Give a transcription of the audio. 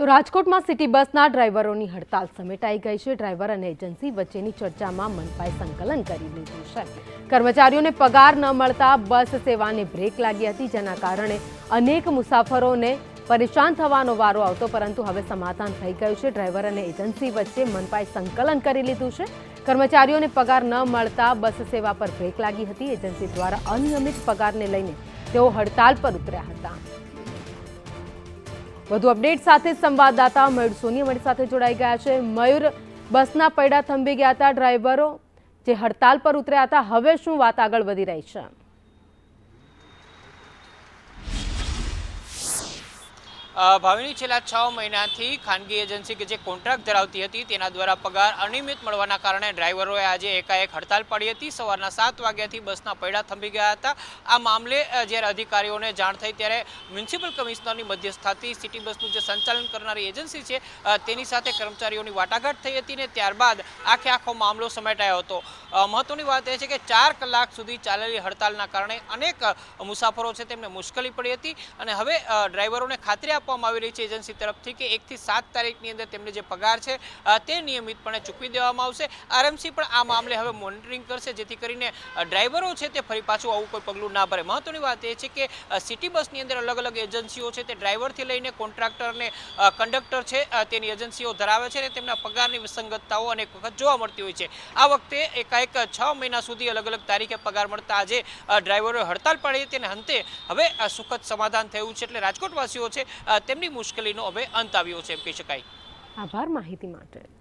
તો રાજકોટમાં સિટી બસના ડ્રાઈવરોની હડતાલ સમેટાઈ ગઈ છે. ડ્રાઈવર અને એજન્સી વચ્ચેની ચર્ચામાં મનપાએ સંકલન કરી લીધું છે. કર્મચારીઓને પગાર ન મળતા બસ સેવાને બ્રેક લાગી હતી, જેના કારણે અનેક મુસાફરોને પરેશાન થવાનો વારો આવતો, પરંતુ હવે સમાધાન થઈ ગયું છે. ડ્રાઈવર અને એજન્સી વચ્ચે મનપાએ સંકલન કરી લીધું છે. કર્મચારીઓને પગાર ન મળતા બસ સેવા પર બ્રેક લાગી હતી. એજન્સી દ્વારા અનિયમિત પગારને લઈને તેઓ હડતાલ પર ઉતર્યા હતા. વધુ અપડેટ સાથે સંવાદદાતા મયુર સોની અમારી સાથે જોડાઈ ગયા છે. મયુર, બસના પૈડા થંભી ગયા હતા ડ્રાઈવરો જે હડતાલ પર ઉતર્યા હતા. હવે શું વાત આગળ વધી રહી છે? ભાવિની છેલ્લા છ મહિનાથી ખાનગી એજન્સી કે જે કોન્ટ્રાક્ટ ધરાવતી હતી, તેના દ્વારા પગાર અનિયમિત મળવાના કારણે ડ્રાઈવરોએ આજે એકાએક હડતાલ પાડી હતી. સવારના સાત વાગ્યાથી બસના પૈડા થંભી ગયા હતા. આ મામલે જ્યારે અધિકારીઓને જાણ થઈ, ત્યારે મ્યુનિસિપલ કમિશનરની મધ્યસ્થાથી સિટી બસનું જે સંચાલન કરનારી એજન્સી છે તેની સાથે કર્મચારીઓની વાટાઘાટ થઈ હતી ને ત્યારબાદ આખે આખો મામલો સમેટાયો હતો. મહત્વની વાત એ છે કે ચાર કલાક સુધી ચાલેલી હડતાલના કારણે અનેક મુસાફરો છે, તેમને મુશ્કેલી પડી હતી અને હવે ડ્રાઈવરોને ખાતરી આપવામાં આવી રહી છે એજન્સી તરફથી કે એકથી સાત તારીખની અંદર તેમને જે પગાર છે તે નિયમિતપણે ચૂકવી દેવામાં આવશે. આરએમસી પણ આ મામલે હવે મોનિટરિંગ કરશે, જેથી કરીને ડ્રાઈવરો છે તે ફરી પાછું આવું કોઈ પગલું ના ભરે. મહત્વની વાત એ છે કે સિટી બસની અંદર અલગ અલગ એજન્સીઓ છે તે ડ્રાઈવરથી લઈને કોન્ટ્રાક્ટર ને કંડક્ટર છે તેની એજન્સીઓ ધરાવે છે અને તેમના પગારની વિસંગતતાઓ અનેક વખત જોવા મળતી હોય છે. આ વખતે એકાએક છ મહિના સુધી અલગ અલગ તારીખે પગાર મળતા આજે ડ્રાઈવરોએ હડતાલ પાડી હતી અને અંતે હવે સુખદ સમાધાન થયું છે. એટલે રાજકોટવાસીઓ છે તેમની મુશ્કેલીનો હવે અંત આવ્યો છે એમ કહી શકાય. આભાર માહિતી માટે.